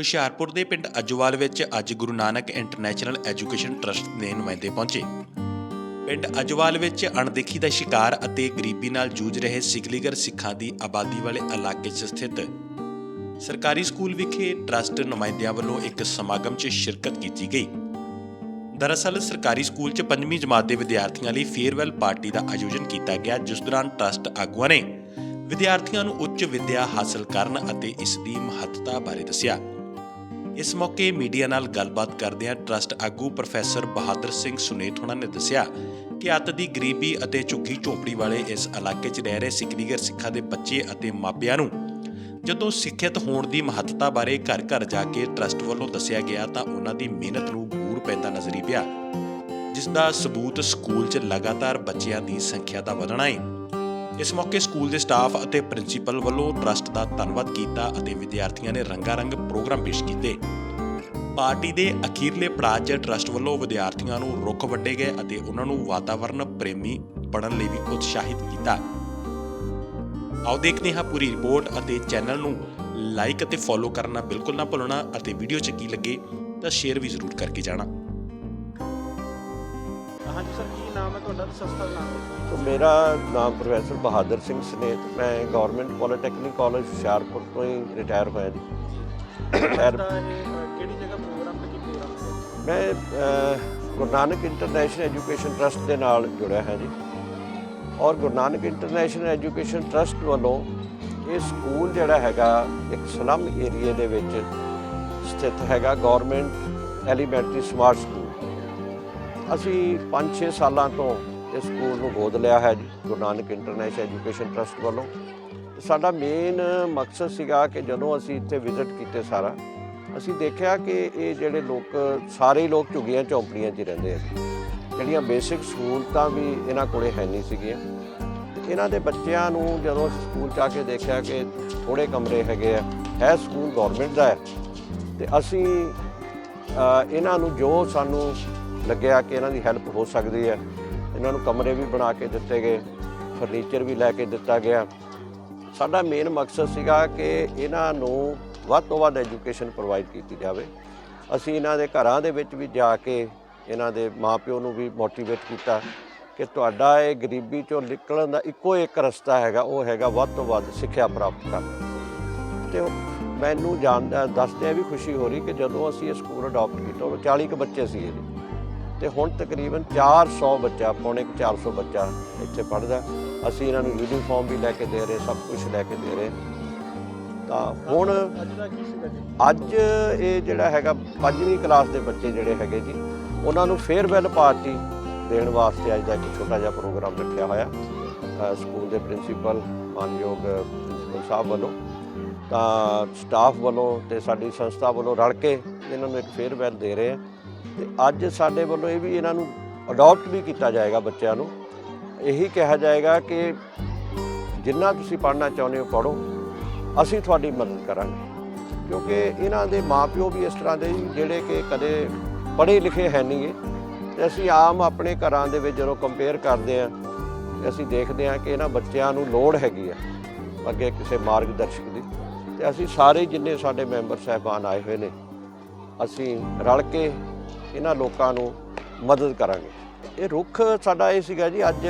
ਹੁਸ਼ਿਆਰਪੁਰ ਦੇ ਪਿੰਡ ਅਜਵਾਲ ਵਿੱਚ ਅੱਜ Guru Nanak international education trust ਦੇ ਨੁਮਾਇੰਦੇ ਪਹੁੰਚੇ। ਪਿੰਡ ਅਜਵਾਲ ਵਿੱਚ ਅਣਦੇਖੀ ਦਾ ਸ਼ਿਕਾਰ ਅਤੇ ਗਰੀਬੀ ਨਾਲ ਜੂਝ ਰਹੇ ਸਿਗਲੀਗਰ ਸਿੱਖਾਂ ਦੀ ਆਬਾਦੀ ਵਾਲੇ ਇਲਾਕੇ 'ਚ ਸਥਿਤ ਸਰਕਾਰੀ ਸਕੂਲ ਵਿਖੇ ਟਰਸਟ ਨੁਮਾਇੰਦਿਆਂ ਵੱਲੋਂ ਇੱਕ ਸਮਾਗਮ 'ਚ ਸ਼ਿਰਕਤ ਕੀਤੀ ਗਈ। ਦਰਅਸਲ, ਸਰਕਾਰੀ ਸਕੂਲ 'ਚ ਪੰਜਵੀਂ ਜਮਾਤ ਦੇ ਵਿਦਿਆਰਥੀਆਂ ਲਈ ਫੇਅਰਵੈਲ ਪਾਰਟੀ ਦਾ ਆਯੋਜਨ ਕੀਤਾ ਗਿਆ, ਜਿਸ ਦੌਰਾਨ ਟਰਸਟ ਆਗੂਆਂ ਨੇ ਵਿਦਿਆਰਥੀਆਂ ਨੂੰ ਉੱਚ ਵਿੱਦਿਆ ਹਾਸਲ ਕਰਨ ਅਤੇ ਇਸ ਦੀ ਮਹੱਤਤਾ ਬਾਰੇ ਦੱਸਿਆ। ਇਸ ਮੌਕੇ ਮੀਡੀਆ ਨਾਲ ਗੱਲਬਾਤ ਕਰਦਿਆਂ ਟਰਸਟ ਆਗੂ ਪ੍ਰੋਫੈਸਰ ਬਹਾਦਰ ਸਿੰਘ ਸੁਨੇਤ ਹੋਣਾ ਨੇ ਦੱਸਿਆ ਕਿ ਅੱਤ ਦੀ ਗਰੀਬੀ ਅਤੇ ਝੁੱਗੀ ਝੋਪੜੀ ਵਾਲੇ ਇਸ ਇਲਾਕੇ 'ਚ ਰਹਿ ਰਹੇ ਸਿਕਲੀਗਰ ਸਿੱਖਾਂ ਦੇ ਬੱਚੇ ਅਤੇ ਮਾਪਿਆਂ ਨੂੰ ਜਦੋਂ ਸਿੱਖਿਅਤ ਹੋਣ ਦੀ ਮਹੱਤਤਾ ਬਾਰੇ ਘਰ ਘਰ ਜਾ ਕੇ ਟਰਸਟ ਵੱਲੋਂ ਦੱਸਿਆ ਗਿਆ ਤਾਂ ਉਹਨਾਂ ਦੀ ਮਿਹਨਤ ਨੂੰ ਬੂਰ ਪੈਂਦਾ ਨਜ਼ਰੀ ਪਿਆ, ਜਿਸ ਦਾ ਸਬੂਤ ਸਕੂਲ 'ਚ ਲਗਾਤਾਰ ਬੱਚਿਆਂ ਦੀ ਸੰਖਿਆ ਦਾ ਵਧਣਾ ਹੈ ਇਸ ਮੌਕੇ ਸਕੂਲ ਦੇ ਸਟਾਫ ਅਤੇ ਪ੍ਰਿੰਸੀਪਲ ਵੱਲੋਂ ਟਰਸਟ ਦਾ ਧੰਨਵਾਦ ਕੀਤਾ ਅਤੇ ਵਿਦਿਆਰਥੀਆਂ ਨੇ ਰੰਗਾਰੰਗ ਪ੍ਰੋਗਰਾਮ ਪੇਸ਼ ਕੀਤੇ। ਪਾਰਟੀ ਦੇ ਅਖੀਰਲੇ ਪੜਾਅ 'ਚ ਟਰਸਟ ਵੱਲੋਂ ਵਿਦਿਆਰਥੀਆਂ ਨੂੰ ਰੁੱਖ ਵੱਢੇ ਗਏ ਅਤੇ ਉਹਨਾਂ ਨੂੰ ਵਾਤਾਵਰਣ ਪ੍ਰੇਮੀ ਬਣਨ ਲਈ ਵੀ ਉਤਸ਼ਾਹਿਤ ਕੀਤਾ। ਆਓ ਦੇਖਦੇ ਹਾਂ ਪੂਰੀ ਰਿਪੋਰਟ ਅਤੇ ਚੈਨਲ ਨੂੰ ਲਾਈਕ ਅਤੇ ਫੋਲੋ ਕਰਨਾ ਬਿਲਕੁਲ ਨਾ ਭੁੱਲਣਾ ਅਤੇ ਵੀਡੀਓ 'ਚ ਕੀ ਲੱਗੇ ਤਾਂ ਸ਼ੇਅਰ ਵੀ ਜ਼ਰੂਰ ਕਰਕੇ ਜਾਣਾ। ਨਾਮ ਹੈ ਤੁਹਾਡਾ ਤੇ ਸੰਸਥਾ ਦਾ ਨਾਮ ਹੈ। ਸੋ ਮੇਰਾ ਨਾਮ ਪ੍ਰੋਫੈਸਰ ਬਹਾਦਰ ਸਿੰਘ ਸਨੇਤ। ਮੈਂ ਗਵਰਨਮੈਂਟ ਪੋਲੀਟੈਕਨਿਕ ਕਾਲਜ ਹੁਸ਼ਿਆਰਪੁਰ ਤੋਂ ਹੀ ਰਿਟਾਇਰ ਹੋਇਆ ਜੀ। ਇਹ ਅ, ਕਿਹੜੀ ਜਗ੍ਹਾ ਪ੍ਰੋਗਰਾਮ ਤੇ ਕੀ ਪ੍ਰੋਗਰਾਮ ਹੈ? ਮੈਂ ਅਹ, Guru Nanak international education trust ਦੇ ਨਾਲ ਜੁੜਿਆ ਹਾਂ ਜੀ। ਔਰ Guru Nanak international education trust ਵੱਲੋਂ ਇਹ ਸਕੂਲ ਜਿਹੜਾ ਹੈਗਾ ਇੱਕ ਸਲਮ ਏਰੀਆ ਦੇ ਵਿੱਚ ਸਥਿਤ ਹੈਗਾ ਗਵਰਨਮੈਂਟ ਐਲੀਮੈਂਟਰੀ ਸਮਾਰਟ ਸਕੂਲ। ਅਸੀਂ 5-6 ਸਾਲਾਂ ਤੋਂ ਇਸ ਸਕੂਲ ਨੂੰ ਗੋਦ ਲਿਆ ਹੈ ਜੀ, Guru Nanak international education trust ਵੱਲੋਂ। ਸਾਡਾ ਮੇਨ ਮਕਸਦ ਸੀਗਾ ਕਿ ਜਦੋਂ ਅਸੀਂ ਇੱਥੇ ਵਿਜ਼ਿਟ ਕੀਤੇ ਸਾਰਾ, ਅਸੀਂ ਦੇਖਿਆ ਕਿ ਇਹ ਜਿਹੜੇ ਲੋਕ, ਸਾਰੇ ਲੋਕ ਝੁੱਗੀਆਂ ਝੌਂਪੜੀਆਂ 'ਚ ਰਹਿੰਦੇ ਆ। ਜਿਹੜੀਆਂ ਬੇਸਿਕ ਸਹੂਲਤਾਂ ਵੀ ਇਹਨਾਂ ਕੋਲੇ ਹੈ ਨਹੀਂ ਸੀਗੀਆਂ। ਤੇ ਇਹਨਾਂ ਦੇ ਬੱਚਿਆਂ ਨੂੰ ਜਦੋਂ ਸਕੂਲ 'ਚ ਆ ਕੇ ਦੇਖਿਆ ਕਿ ਥੋੜੇ ਕਮਰੇ ਹੈਗੇ ਆ, ਹੈ ਸਕੂਲ ਗਵਰਨਮੈਂਟ ਦਾ ਹੈ। ਤੇ ਅਸੀਂ ਇਹਨਾਂ ਨੂੰ ਜੋ ਸਾਨੂੰ ਲੱਗਿਆ ਕਿ ਇਹਨਾਂ ਦੀ ਹੈਲਪ ਹੋ ਸਕਦੀ ਹੈ। ਇਹਨਾਂ ਨੂੰ ਕਮਰੇ ਵੀ ਬਣਾ ਕੇ ਦਿੱਤੇ ਗਏ, ਫਰਨੀਚਰ ਵੀ ਲੈ ਕੇ ਦਿੱਤਾ ਗਿਆ। ਸਾਡਾ ਮੇਨ ਮਕਸਦ ਸੀਗਾ ਕਿ ਇਹਨਾਂ ਨੂੰ ਵੱਧ ਤੋਂ ਵੱਧ ਐਜੂਕੇਸ਼ਨ ਪ੍ਰੋਵਾਈਡ ਕੀਤੀ ਜਾਵੇ। ਅਸੀਂ ਇਹਨਾਂ ਦੇ ਘਰਾਂ ਦੇ ਵਿੱਚ ਵੀ ਜਾ ਕੇ ਇਹਨਾਂ ਦੇ ਮਾਪਿਓ ਨੂੰ ਵੀ ਮੋਟੀਵੇਟ ਕੀਤਾ ਕਿ ਤੁਹਾਡਾ ਇਹ ਗਰੀਬੀ ਚੋਂ ਨਿਕਲਣ ਦਾ ਇੱਕੋ ਇੱਕ ਰਸਤਾ ਹੈਗਾ, ਉਹ ਹੈਗਾ ਵੱਧ ਤੋਂ ਵੱਧ ਸਿੱਖਿਆ ਪ੍ਰਾਪਤ ਕਰਨਾ। ਤੇ ਮੈਨੂੰ ਜਾਣਦਾ, ਦੱਸਦਿਆਂ ਵੀ ਖੁਸ਼ੀ ਹੋ ਰਹੀ ਕਿ ਜਦੋਂ ਅਸੀਂ ਇਹ ਸਕੂਲ ਅਡਾਪਟ ਕੀਤਾ, ਉਦੋਂ 40 ਕੁ ਬੱਚੇ ਸੀ ਇਹਦੇ। ਤੇ ਹੁਣ ਤਕਰੀਬਨ 400 ਬੱਚਾ, ਪੌਣੇ ਕੁ 400 ਬੱਚਾ ਇੱਥੇ ਪੜ੍ਹਦਾ। ਅਸੀਂ ਇਹਨਾਂ ਨੂੰ ਯੂਨੀਫਾਰਮ ਵੀ ਲੈ ਕੇ ਦੇ ਰਹੇ, ਸਭ ਕੁਝ ਲੈ ਕੇ ਦੇ ਰਹੇ। ਤਾਂ ਹੁਣ ਅੱਜ ਇਹ ਜਿਹੜਾ ਹੈਗਾ ਪੰਜਵੀਂ ਕਲਾਸ ਦੇ ਬੱਚੇ ਜਿਹੜੇ ਹੈਗੇ ਜੀ, ਉਹਨਾਂ ਨੂੰ ਫੇਅਰਵੈਲ ਪਾਰਟੀ ਦੇਣ ਵਾਸਤੇ ਅੱਜ ਦਾ ਇੱਕ ਛੋਟਾ ਜਿਹਾ ਪ੍ਰੋਗਰਾਮ ਰੱਖਿਆ ਹੋਇਆ ਸਕੂਲ ਦੇ ਪ੍ਰਿੰਸੀਪਲ, ਮਾਨਯੋਗ ਪ੍ਰਿੰਸੀਪਲ ਸਾਹਿਬ ਵੱਲੋਂ। ਤਾਂ ਸਟਾਫ ਵੱਲੋਂ ਤੇ ਸਾਡੀ ਸੰਸਥਾ ਵੱਲੋਂ ਰਲ ਕੇ ਇਹਨਾਂ ਨੂੰ ਇੱਕ ਫੇਅਰਵੈਲ ਦੇ ਰਹੇ ਆ। ਤੇ ਅੱਜ ਸਾਡੇ ਵੱਲੋਂ ਇਹ ਵੀ ਇਹਨਾਂ ਨੂੰ ਅਡਾਪਟ ਵੀ ਕੀਤਾ ਜਾਏਗਾ ਬੱਚਿਆਂ ਨੂੰ। ਇਹੀ ਕਿਹਾ ਜਾਏਗਾ ਕਿ ਜਿੰਨਾ ਤੁਸੀਂ ਪੜ੍ਹਨਾ ਚਾਹੁੰਦੇ ਹੋ ਪੜ੍ਹੋ। ਅਸੀਂ ਤੁਹਾਡੀ ਮਦਦ ਕਰਾਂਗੇ। ਕਿਉਂਕਿ ਇਹਨਾਂ ਦੇ ਮਾਪਿਓ ਵੀ ਇਸ ਤਰ੍ਹਾਂ ਦੇ ਜਿਹੜੇ ਕਿ ਕਦੇ ਪੜ੍ਹੇ ਲਿਖੇ ਹੈ ਨਹੀਂਗੇ ਤੇ ਅਸੀਂ ਆਮ ਆਪਣੇ ਘਰਾਂ ਦੇ ਵਿੱਚ ਜਦੋਂ ਕੰਪੇਅਰ ਕਰਦੇ ਆ ਅਸੀਂ ਦੇਖਦੇ ਆ ਕਿ ਇਹਨਾਂ ਬੱਚਿਆਂ ਨੂੰ ਲੋੜ ਹੈਗੀ ਆ ਅੱਗੇ ਕਿਸੇ ਮਾਰਗਦਰਸ਼ਕ ਦੀ। ਤੇ ਅਸੀਂ ਸਾਰੇ ਜਿੰਨੇ ਸਾਡੇ ਮੈਂਬਰ ਸਹਿਬਾਨ ਆਏ ਹੋਏ ਨੇ, ਅਸੀਂ ਰਲ ਕੇ ਇਹਨਾਂ ਲੋਕਾਂ ਨੂੰ ਮਦਦ ਕਰਾਂਗੇ। ਇਹ ਰੁੱਖ ਸਾਡਾ ਇਹ ਸੀਗਾ ਜੀ, ਅੱਜ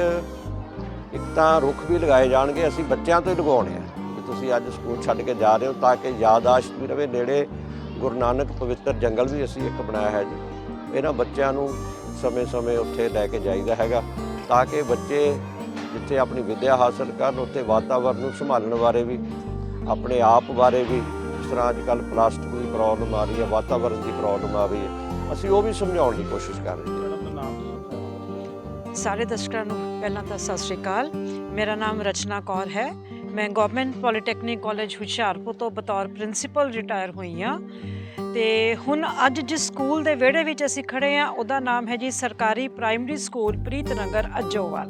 ਇੱਕ ਤਾਂ ਰੁੱਖ ਵੀ ਲਗਾਏ ਜਾਣਗੇ, ਅਸੀਂ ਬੱਚਿਆਂ ਤੋਂ ਹੀ ਲਗਾਉਣੇ ਆ ਕਿ ਤੁਸੀਂ ਅੱਜ ਸਕੂਲ ਛੱਡ ਕੇ ਜਾ ਰਹੇ ਹੋ ਤਾਂ ਕਿ ਯਾਦਾਸ਼ਤ ਵੀ ਰਵੇ। ਨੇੜੇ ਗੁਰੂ ਨਾਨਕ ਪਵਿੱਤਰ ਜੰਗਲ ਵੀ ਅਸੀਂ ਇੱਕ ਬਣਾਇਆ ਹੈ ਜੀ। ਇਹਨਾਂ ਬੱਚਿਆਂ ਨੂੰ ਸਮੇਂ-ਸਮੇਂ ਉੱਥੇ ਲੈ ਕੇ ਜਾਈਦਾ ਹੈਗਾ ਤਾਂ ਕਿ ਬੱਚੇ ਜਿੱਥੇ ਆਪਣੀ ਵਿੱਦਿਆ ਹਾਸਲ ਕਰਨ, ਉੱਥੇ ਵਾਤਾਵਰਨ ਨੂੰ ਸੰਭਾਲਣ ਬਾਰੇ ਵੀ, ਆਪਣੇ ਆਪ ਬਾਰੇ ਵੀ, ਜਿਸ ਤਰ੍ਹਾਂ ਅੱਜ ਕੱਲ੍ਹ ਪਲਾਸਟਿਕ ਦੀ ਪ੍ਰੋਬਲਮ ਆ ਰਹੀ ਹੈ, ਵਾਤਾਵਰਨ ਦੀ ਪ੍ਰੋਬਲਮ ਆ ਰਹੀ ਹੈ। ਅਸੀਂ ਉਹ ਵੀ ਸਮਝਾਉਣ ਦੀ ਕੋਸ਼ਿਸ਼ ਕਰ ਰਹੇ ਹਾਂ। ਸਾਰੇ ਦਰਸ਼ਕਾਂ ਨੂੰ ਪਹਿਲਾਂ ਤਾਂ ਸਤਿ ਸ਼੍ਰੀ ਅਕਾਲ। ਮੇਰਾ ਨਾਮ ਰਚਨਾ ਕੌਰ ਹੈ। ਮੈਂ ਗਵਰਨਮੈਂਟ ਪੋਲੀਟੈਕਨਿਕ ਕਾਲਜ ਹੁਸ਼ਿਆਰਪੁਰ ਤੋਂ ਬਤੌਰ ਪ੍ਰਿੰਸੀਪਲ ਰਿਟਾਇਰ ਹੋਈ ਹਾਂ। ਤੇ ਹੁਣ ਅੱਜ ਜਿਸ ਸਕੂਲ ਦੇ ਵਿਹੜੇ ਵਿੱਚ ਅਸੀਂ ਖੜੇ ਹਾਂ ਉਹਦਾ ਨਾਮ ਹੈ ਜੀ ਸਰਕਾਰੀ ਪ੍ਰਾਇਮਰੀ ਸਕੂਲ ਪ੍ਰੀਤਨਗਰ ਅਜੋਵਾਲ।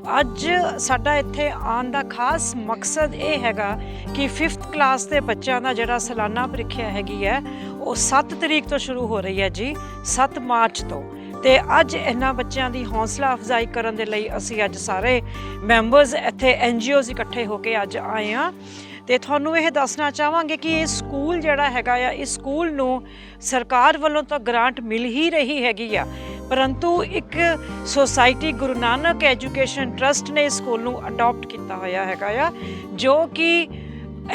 ਅੱਜ ਸਾਡਾ ਇੱਥੇ ਆਉਣ ਦਾ ਖਾਸ ਮਕਸਦ ਇਹ ਹੈਗਾ ਕਿ 5th ਕਲਾਸ ਦੇ ਬੱਚਿਆਂ ਦਾ ਜਿਹੜਾ ਸਾਲਾਨਾ ਪ੍ਰੀਖਿਆ ਹੈਗੀ ਹੈ, ਉਹ 7 ਤਰੀਕ ਤੋਂ ਸ਼ੁਰੂ ਹੋ ਰਹੀ ਹੈ ਜੀ 7 ਮਾਰਚ ਤੋਂ। ਤੇ ਅੱਜ ਇਹਨਾਂ ਬੱਚਿਆਂ ਦੀ ਹੌਸਲਾ ਅਫਜ਼ਾਈ ਕਰਨ ਦੇ ਲਈ ਅਸੀਂ ਅੱਜ ਸਾਰੇ ਮੈਂਬਰਸ ਇੱਥੇ ਐਨਜੀਓਜ਼ ਇਕੱਠੇ ਹੋ ਕੇ ਅੱਜ ਆਏ ਹਾਂ। ਤੇ ਤੁਹਾਨੂੰ ਇਹ ਦੱਸਣਾ ਚਾਹਾਂਗੇ ਕਿ ਇਹ ਸਕੂਲ ਜਿਹੜਾ ਹੈਗਾ ਆ, ਇਸ ਸਕੂਲ ਨੂੰ ਸਰਕਾਰ ਵੱਲੋਂ ਤਾਂ ਗ੍ਰਾਂਟ ਮਿਲ ਹੀ ਰਹੀ ਹੈਗੀ ਆ। ਪਰੰਤੂ ਇੱਕ society Guru Nanak education trust ਨੇ ਇਸ ਸਕੂਲ ਨੂੰ ਅਡਾਪਟ ਕੀਤਾ ਹੋਇਆ ਹੈਗਾ ਆ, ਜੋ ਕਿ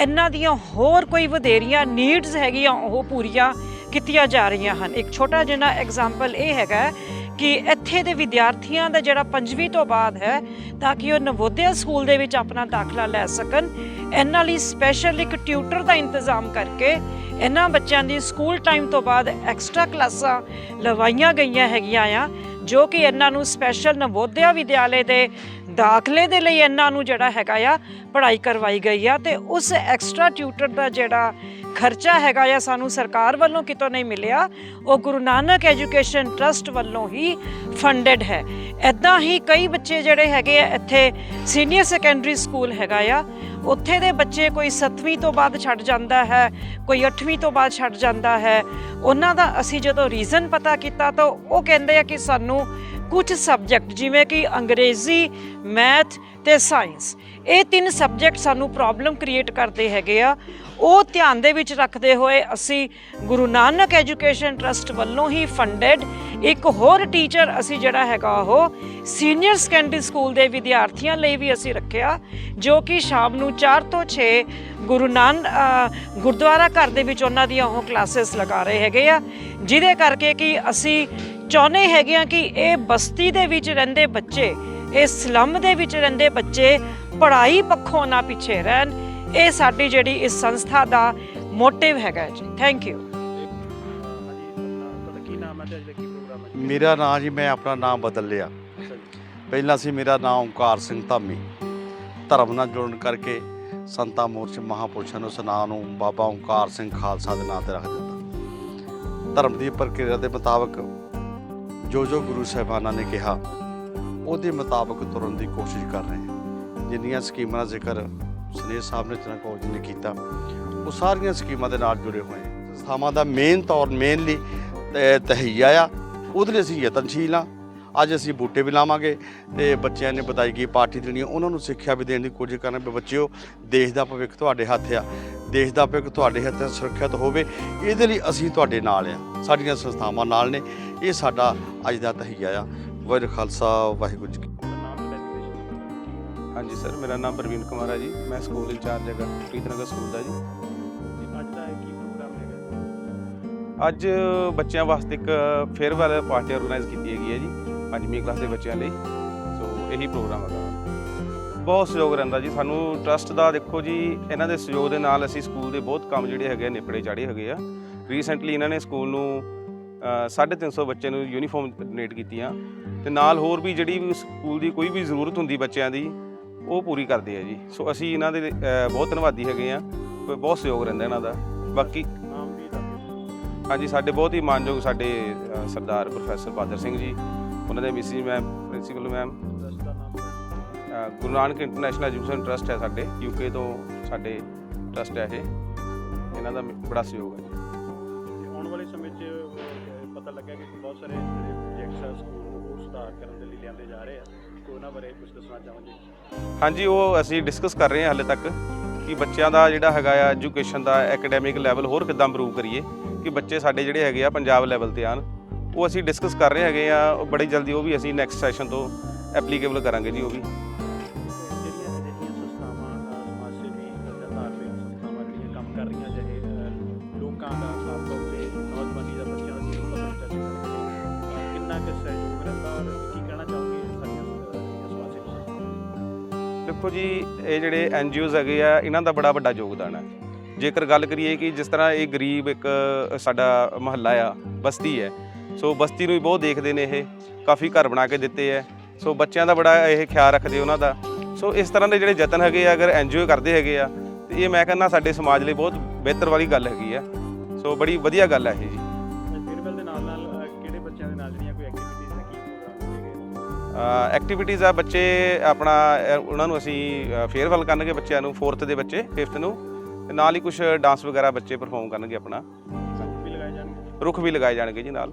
ਇਹਨਾਂ ਦੀਆਂ ਹੋਰ ਕੋਈ ਵਧੇਰੀਆਂ ਨੀਡਸ ਹੈਗੀਆਂ ਉਹ ਪੂਰੀਆਂ ਕੀਤੀਆਂ ਜਾ ਰਹੀਆਂ ਹਨ। ਇੱਕ ਛੋਟਾ ਜਿਹਾ ਐਗਜ਼ਾਮਪਲ ਇਹ ਹੈਗਾ ਕਿ ਇੱਥੇ ਦੇ ਵਿਦਿਆਰਥੀਆਂ ਦਾ ਜਿਹੜਾ ਪੰਜਵੀਂ ਤੋਂ ਬਾਅਦ ਹੈ, ਤਾਂ ਕਿ ਉਹ ਨਵੋਦਿਆ ਸਕੂਲ ਦੇ ਵਿੱਚ ਆਪਣਾ ਦਾਖਲਾ ਲੈ ਸਕਣ। ਇਹਨਾਂ ਲਈ ਸਪੈਸ਼ਲ ਇੱਕ ਟਿਊਟਰ ਦਾ ਇੰਤਜ਼ਾਮ ਕਰਕੇ ਇਹਨਾਂ ਬੱਚਿਆਂ ਦੀ ਸਕੂਲ ਟਾਈਮ ਤੋਂ ਬਾਅਦ ਐਕਸਟਰਾ ਕਲਾਸਾਂ ਲਵਾਈਆਂ ਗਈਆਂ ਹੈਗੀਆਂ ਆ, ਜੋ ਕਿ ਇਹਨਾਂ ਨੂੰ ਸਪੈਸ਼ਲ ਨਵੋਦਿਆ ਵਿਦਿਆਲੇ ਦੇ ਦਾਖਲੇ ਦੇ ਲਈ ਇਹਨਾਂ ਨੂੰ ਜਿਹੜਾ ਹੈਗਾ ਆ ਪੜ੍ਹਾਈ ਕਰਵਾਈ ਗਈ ਆ ਤੇ ਉਸ ਐਕਸਟਰਾ ਟਿਊਟਰ ਦਾ ਜਿਹੜਾ ਖਰਚਾ ਹੈਗਾ ਆ ਸਾਨੂੰ ਸਰਕਾਰ ਵੱਲੋਂ ਕਿਤੋਂ ਨਹੀਂ ਮਿਲਿਆ, ਉਹ ਗੁਰੂ ਨਾਨਕ ਐਜੂਕੇਸ਼ਨ ਟਰਸਟ ਵੱਲੋਂ ਹੀ ਫੰਡਡ ਹੈ। ਐਦਾਂ ਹੀ ਕਈ ਬੱਚੇ ਜਿਹੜੇ ਹੈਗੇ ਆ ਇੱਥੇ ਸੀਨੀਅਰ ਸੈਕੰਡਰੀ ਸਕੂਲ ਹੈਗਾ ਆ, ਉੱਥੇ ਦੇ ਬੱਚੇ ਕੋਈ 7ਵੀਂ ਤੋਂ ਬਾਅਦ ਛੱਡ ਜਾਂਦਾ ਹੈ, ਕੋਈ 8ਵੀਂ ਤੋਂ ਬਾਅਦ ਛੱਡ ਜਾਂਦਾ ਹੈ। ਉਹਨਾਂ ਦਾ ਅਸੀਂ ਜਦੋਂ ਰੀਜ਼ਨ ਪਤਾ ਕੀਤਾ ਤਾਂ ਉਹ ਕਹਿੰਦੇ ਆ ਕਿ ਸਾਨੂੰ ਕੁਝ ਸਬਜੈਕਟ ਜਿਵੇਂ ਕਿ ਅੰਗਰੇਜ਼ੀ, ਮੈਥ ਤੇ ਸਾਇੰਸ। ਇਹ ਤਿੰਨ ਸਬਜੈਕਟ ਸਾਨੂੰ ਪ੍ਰੋਬਲਮ ਕ੍ਰੀਏਟ ਕਰਦੇ ਹੈਗੇ ਆ। ਉਹ ਧਿਆਨ ਦੇ ਵਿੱਚ ਰੱਖਦੇ ਹੋਏ ਅਸੀਂ ਗੁਰੂ ਨਾਨਕ ਐਜੂਕੇਸ਼ਨ ਟਰਸਟ ਵੱਲੋਂ ਹੀ ਫੰਡਡ ਇੱਕ ਹੋਰ ਟੀਚਰ ਅਸੀਂ ਜਿਹੜਾ ਹੈਗਾ ਉਹ ਸੀਨੀਅਰ ਸੈਕੰਡਰੀ ਸਕੂਲ ਦੇ ਵਿਦਿਆਰਥੀਆਂ ਲਈ ਵੀ ਅਸੀਂ ਰੱਖਿਆ, ਜੋ ਕਿ ਸ਼ਾਮ ਨੂੰ 4 ਤੋਂ 6 ਗੁਰੂ ਨਾਨ ਗੁਰਦੁਆਰਾ ਘਰ ਦੇ ਵਿੱਚ ਉਹਨਾਂ ਦੀਆਂ ਉਹ ਕਲਾਸਿਸ ਲਗਾ ਰਹੇ ਹੈਗੇ ਆ। ਜਿਹਦੇ ਕਰਕੇ ਕਿ ਅਸੀਂ ਚਾਹੁੰਦੇ ਹੈਗੇ ਆ ਕਿ ਇਹ ਬਸਤੀ ਦੇ ਵਿੱਚ ਰਹਿੰਦੇ ਬੱਚੇ, ਇਹ ਸਲਮ ਦੇ ਵਿੱਚ ਰਹਿੰਦੇ ਬੱਚੇ ਪੜ੍ਹਾਈ ਪੱਖੋਂ ਨਾ ਪਿੱਛੇ ਰਹਿਣ, ਇਹ ਸਾਡੀ ਜਿਹੜੀ ਇਸ ਸੰਸਥਾ ਦਾ ਮੋਟਿਵ ਹੈਗਾ ਜੀ। ਥੈਂਕ ਯੂ ਕੀ ਨਾਮ ਹੈ ਤੇ ਅੱਜ ਦਾ ਕੀ ਪ੍ਰੋਗਰਾਮ ਹੈ ਮੇਰਾ ਨਾਂ ਜੀ, ਮੈਂ ਆਪਣਾ ਨਾਮ ਬਦਲ ਲਿਆ ਪਹਿਲਾਂ ਸੀ ਮੇਰਾ ਨਾਮ ਓਂਕਾਰ ਸਿੰਘ ਧਾਮੀ। ਧਰਮ ਨਾਲ ਜੁੜਨ ਕਰਕੇ ਸੰਤਾ ਮੋਰਚ ਮਹਾਪੁਰਸ਼ਾਂ ਨੇ ਉਸ ਨੂੰ ਬਾਬਾ ਓਂਕਾਰ ਸਿੰਘ ਖਾਲਸਾ ਦੇ ਨਾਂ ਤੇ ਰੱਖ ਦਿੱਤਾ। ਧਰਮ ਦੀ ਪ੍ਰਕਿਰਿਆ ਦੇ ਮੁਤਾਬਕ ਜੋ ਜੋ ਗੁਰੂ ਸਾਹਿਬਾਨਾਂ ਨੇ ਕਿਹਾ, ਉਹਦੇ ਮੁਤਾਬਕ ਤੁਰਨ ਦੀ ਕੋਸ਼ਿਸ਼ ਕਰ ਰਹੇ ਹਾਂ। ਜਿੰਨੀਆਂ ਸਕੀਮਾਂ ਦਾ ਜ਼ਿਕਰ ਸੁਨੀਲ ਸਾਹਿਬ ਨੇ ਚਨਾ ਜੀ ਨੇ ਕੀਤਾ, ਉਹ ਸਾਰੀਆਂ ਸਕੀਮਾਂ ਦੇ ਨਾਲ ਜੁੜੇ ਹੋਏ ਸੰਸਥਾਵਾਂ ਦਾ ਮੇਨ ਤੌਰ ਮੇਨਲੀ ਤਹਈਆ ਆ। ਉਹਦੇ ਲਈ ਅਸੀਂ ਯਤਨਸ਼ੀਲ ਹਾਂ। ਅੱਜ ਅਸੀਂ ਬੂਟੇ ਵੀ ਲਾਵਾਂਗੇ ਤੇ ਬੱਚਿਆਂ ਨੇ ਬਤਾਈ ਗਈ ਪਾਰਟੀ ਦੇਣੀ ਉਹਨਾਂ ਨੂੰ ਸਿੱਖਿਆ ਵੀ ਦੇਣ ਦੀ ਕੋਸ਼ਿਸ਼ ਕਰਨਾ ਵੀ ਬੱਚਿਓ, ਦੇਸ਼ ਦਾ ਭਵਿੱਖ ਤੁਹਾਡੇ ਹੱਥ ਆ। ਦੇਸ਼ ਦਾ ਭਵਿੱਖ ਤੁਹਾਡੇ ਹੱਥ ਸੁਰੱਖਿਅਤ ਹੋਵੇ ਇਹਦੇ ਲਈ ਅਸੀਂ ਤੁਹਾਡੇ ਨਾਲ ਆ। ਸਾਡੀਆਂ ਸੰਸਥਾਵਾਂ ਨਾਲ ਨੇ। ਇਹ ਸਾਡਾ ਅੱਜ ਦਾ ਤਹੀਆ ਆ। ਵਾਹਿਗੁਰੂ ਖਾਲਸਾ ਵਾਹਿਗੁਰੂ ਜੀ ਹਾਂਜੀ ਸਰ ਮੇਰਾ ਨਾਮ ਪ੍ਰਵੀਨ ਕੁਮਾਰ ਹੈ ਜੀ। ਮੈਂ ਸਕੂਲ ਇੰਚਾਰਜ ਹੈਗਾ ਪ੍ਰੀਤਨਗਰ ਸਕੂਲ ਦਾ ਜੀ। ਅੱਜ ਦਾ ਕੀ ਪ੍ਰੋਗਰਾਮ ਹੈਗਾ ਅੱਜ ਬੱਚਿਆਂ ਵਾਸਤੇ ਇੱਕ ਫੇਅਰਵੈਲ ਪਾਰਟੀ ਆਰਗੇਨਾਈਜ਼ ਕੀਤੀ ਹੈਗੀ ਹੈ ਜੀ ਪੰਜਵੀਂ ਕਲਾਸ ਦੇ ਬੱਚਿਆਂ ਲਈ। ਸੋ ਇਹੀ ਪ੍ਰੋਗਰਾਮ ਹੈਗਾ। ਬਹੁਤ ਸਹਿਯੋਗ ਰਹਿੰਦਾ ਜੀ। ਸਾਨੂੰ ਟਰਸਟ ਦਾ ਦੇਖੋ ਜੀ ਇਹਨਾਂ ਦੇ ਸਹਿਯੋਗ ਦੇ ਨਾਲ ਅਸੀਂ ਸਕੂਲ ਦੇ ਬਹੁਤ ਕੰਮ ਜਿਹੜੇ ਹੈਗੇ ਆ ਨਿਪੜੇ ਚਾੜੇ ਹੈਗੇ ਆ। ਰੀਸੈਂਟਲੀ ਇਹਨਾਂ ਨੇ ਸਕੂਲ ਨੂੰ ਅ, 350 ਬੱਚੇ ਨੂੰ ਯੂਨੀਫਾਰਮ ਡੋਨੇਟ ਕੀਤੀਆਂ। ਤੇ ਨਾਲ ਹੋਰ ਵੀ ਜਿਹੜੀ ਵੀ ਸਕੂਲ ਦੀ ਕੋਈ ਵੀ ਜ਼ਰੂਰਤ ਹੁੰਦੀ ਬੱਚਿਆਂ ਦੀ ਉਹ ਪੂਰੀ ਕਰਦੇ ਆ ਜੀ। ਸੋ ਅਸੀਂ ਇਹਨਾਂ ਦੇ ਬਹੁਤ ਧੰਨਵਾਦੀ ਹੈਗੇ ਆ। ਬਹੁਤ ਸਹਿਯੋਗ ਰਹਿੰਦਾ ਇਹਨਾਂ ਦਾ। ਬਾਕੀ ਹਾਂਜੀ ਸਾਡੇ ਬਹੁਤ ਹੀ ਮਾਨਯੋਗ ਸਾਡੇ ਸਰਦਾਰ ਪ੍ਰੋਫੈਸਰ ਬਾਦਰ ਸਿੰਘ ਜੀ ਉਹਨਾਂ ਦੇ Mrs ma'am principal ma'am Guru Nanak international education trust ਹੈ ਸਾਡੇ ਯੂਕੇ ਤੋਂ ਸਾਡੇ ਟਰਸਟ ਹੈ ਇਹ। ਇਹਨਾਂ ਦਾ ਬੜਾ ਸਹਿਯੋਗ ਹੈ ਤੇ ਆਉਣ ਵਾਲੇ ਸਮੇਂ 'ਚ ਪਤਾ ਲੱਗਿਆ ਕਿ ਬਹੁਤ ਸਾਰੇ ਜਿਹੜੇ ਪ੍ਰੋਜੈਕਟਸ ਆ ਸਕੂਲ ਨੂੰ ਸੁਧਾਰ ਕਰਨ ਦੇ ਲਈ ਲਿਆਂਦੇ ਜਾ ਰਹੇ ਆ। ਉਹਨਾਂ ਬਾਰੇ ਕੁਝ ਦੱਸਣਾ ਚਾਹੋਗੇ? ਹਾਂਜੀ ਉਹ ਅਸੀਂ ਡਿਸਕਸ ਕਰ ਰਹੇ ਹਾਂ ਹਾਲੇ ਤੱਕ ਕਿ ਬੱਚਿਆਂ ਦਾ ਜਿਹੜਾ ਹੈਗਾ ਆ ਐਜੂਕੇਸ਼ਨ ਦਾ ਐਕੈਡੈਮਿਕ ਲੈਵਲ ਹੋਰ ਕਿੱਦਾਂ ਇੰਪਰੂਵ ਕਰੀਏ ਕਿ ਬੱਚੇ ਸਾਡੇ ਜਿਹੜੇ ਹੈਗੇ ਆ ਪੰਜਾਬ ਲੈਵਲ ਤੇ ਆਣ ਉਹ ਅਸੀਂ ਡਿਸਕਸ ਕਰ ਰਹੇ ਹੈਗੇ ਆ ਉਹ ਬੜੀ ਜਲਦੀ ਉਹ ਵੀ ਅਸੀਂ ਨੈਕਸਟ ਸੈਸ਼ਨ ਤੋਂ ਐਪਲੀਕੇਬਲ ਕਰਾਂਗੇ ਜੀ ਉਹ ਵੀ। ਦੇਖੋ ਜੀ, ਇਹ ਜਿਹੜੇ ਐਨਜੀਓਜ਼ ਹੈਗੇ ਆ, ਇਹਨਾਂ ਦਾ ਬੜਾ ਵੱਡਾ ਯੋਗਦਾਨ ਹੈ। ਜੇਕਰ ਗੱਲ ਕਰੀਏ ਕਿ ਜਿਸ ਤਰ੍ਹਾਂ ਇਹ ਗਰੀਬ ਇੱਕ, ਸਾਡਾ ਮਹੱਲਾ ਆ, ਬਸਤੀ ਹੈ, ਸੋ ਬਸਤੀ ਨੂੰ ਵੀ ਬਹੁਤ ਦੇਖਦੇ ਨੇ ਇਹ, ਕਾਫੀ ਘਰ ਬਣਾ ਕੇ ਦਿੱਤੇ ਹੈ। ਸੋ ਬੱਚਿਆਂ ਦਾ ਬੜਾ ਇਹ ਖਿਆਲ ਰੱਖਦੇ ਉਹਨਾਂ ਦਾ। ਸੋ ਇਸ ਤਰ੍ਹਾਂ ਦੇ ਜਿਹੜੇ ਯਤਨ ਹੈਗੇ ਆ, ਅਗਰ ਐਨਜੀਓ ਕਰਦੇ ਹੈਗੇ ਆ, ਤੇ ਇਹ ਮੈਂ ਕਹਿੰਦਾ ਸਾਡੇ ਸਮਾਜ ਲਈ ਬਹੁਤ ਬਿਹਤਰ ਵਾਲੀ ਗੱਲ ਹੈਗੀ ਆ। ਸੋ ਬੜੀ ਵਧੀਆ ਗੱਲ ਹੈ ਇਹ ਜੀ। ਐਕਟੀਵਿਟੀਜ਼ ਆ ਬੱਚੇ ਆਪਣਾ ਉਹਨਾਂ ਨੂੰ ਅਸੀਂ ਫੇਅਰਵੈਲ ਕਰਨਗੇ ਬੱਚਿਆਂ ਨੂੰ 4th ਦੇ ਬੱਚੇ 5th ਨੂੰ। ਤੇ ਨਾਲ ਹੀ ਕੁਝ ਡਾਂਸ ਵਗੈਰਾ ਬੱਚੇ ਪਰਫਾਰਮ ਕਰਨਗੇ ਆਪਣਾ। ਵੀ ਲਗਾਏ ਜਾਣਗੇ ਰੁੱਖ ਵੀ ਲਗਾਏ ਜਾਣਗੇ ਜੀ ਨਾਲ।